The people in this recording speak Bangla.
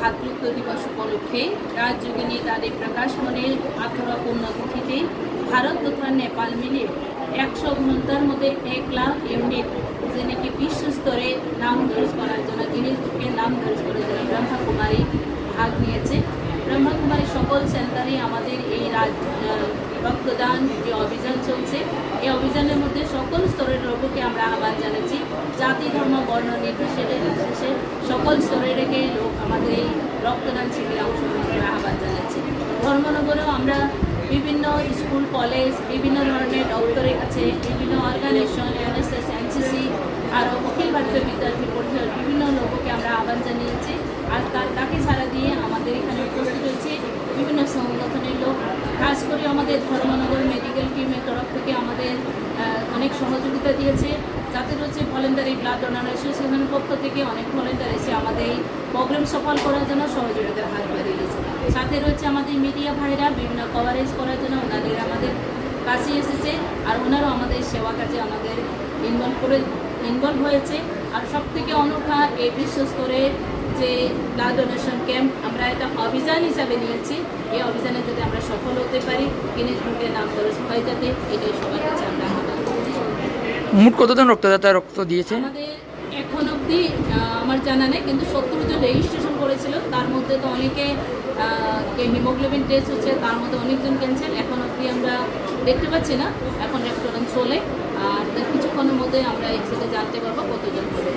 ভাতৃত্ব দিবস উপলক্ষে রাজযোগিনী তাদের প্রকাশমনের আঠারো তিথিতে ভারত তথা নেপাল মিলে একশো ঘণ্টার মধ্যে এক লাখ ইউনিট যে নাকি বিশ্ব স্তরে নাম দর্জ করার জন্য জিনিসকে নাম দর্জ করার জন্য ব্রহ্মা কুমারী ভাগ নিয়েছে। ব্রহ্মা কুমারী সকল সেন্টারে আমাদের এই রাজ রক্তদান যে অভিযান চলছে, এই অভিযানের মধ্যে সকল স্তরের লোককে আমরা আহ্বান জানাচ্ছি। জাতি, ধর্ম, বর্ণ নির্বিশেষে সকল স্তরের রেখে লোক আমাদের এই রক্তদান শিবিরে অংশগ্রহণ করার আহ্বান জানাচ্ছি। ধর্মনগরেও আমরা বিভিন্ন স্কুল, কলেজ, বিভিন্ন ধরনের ডক্টরের কাছে, বিভিন্ন অর্গানাইজেশন, এনএসএস, এনসিসি, আরও অখিল ভারতীয় বিদ্যার্থী পরিষদ, বিভিন্ন লোককে আমরা আহ্বান জানিয়েছি। আর তার তাকে ছাড়া দিয়ে আমাদের এখানে উপস্থিত হয়েছে বিভিন্ন সংগঠনের লোক। খাস করে আমাদের ধর্মনগর মেডিকেল টিমের তরফ থেকে আমাদের অনেক সহযোগিতা দিয়েছে। যাতে রয়েছে ভলেন্টারি ব্লাড ডোনার অ্যাসোসিয়েশনের পক্ষ থেকে অনেক ভলেন্টার এসে আমাদের এই প্রোগ্রাম সফল করার জন্য সহযোগিতার হাত বাড়িয়ে দিয়েছে। সাথে রয়েছে আমাদের মিডিয়া ভাইরা, বিভিন্ন কভারেজ করার জন্য ওনাদের আমাদের কাছে এসেছে আর ওনারাও আমাদের সেবা কাজে আমাদের ইনভলভ করে ইনভলভ হয়েছে। আর সব থেকে অনূঠা এই বিশ্ব স্তরে যে ব্লাড ডোনেশন ক্যাম্প আমরা এটা অভিযান হিসাবে নিয়েছি। এই অভিযানে যদি আমরা সফল হতে পারি গিনিস বুকের নাম দরজ হয়ে যাতে এটাই সবার কাছে আমরা মোট কতজন রক্তদাতা রক্ত দিয়েছে? আমাদের এখন অবধি আমার জানা নেই, কিন্তু সত্তর জন রেজিস্ট্রেশন করেছিল। তার মধ্যে তো অনেকে হিমোগ্লোবিন টেস্ট হচ্ছে, তার মধ্যে অনেকজন ক্যান্সেল এখন অবধি আমরা দেখতে পাচ্ছি না। এখন রেস্টুরেন্ট চলে। আর কিছুক্ষণের মধ্যে আমরা এক্সিটে জানতে পারব কতজন হবে।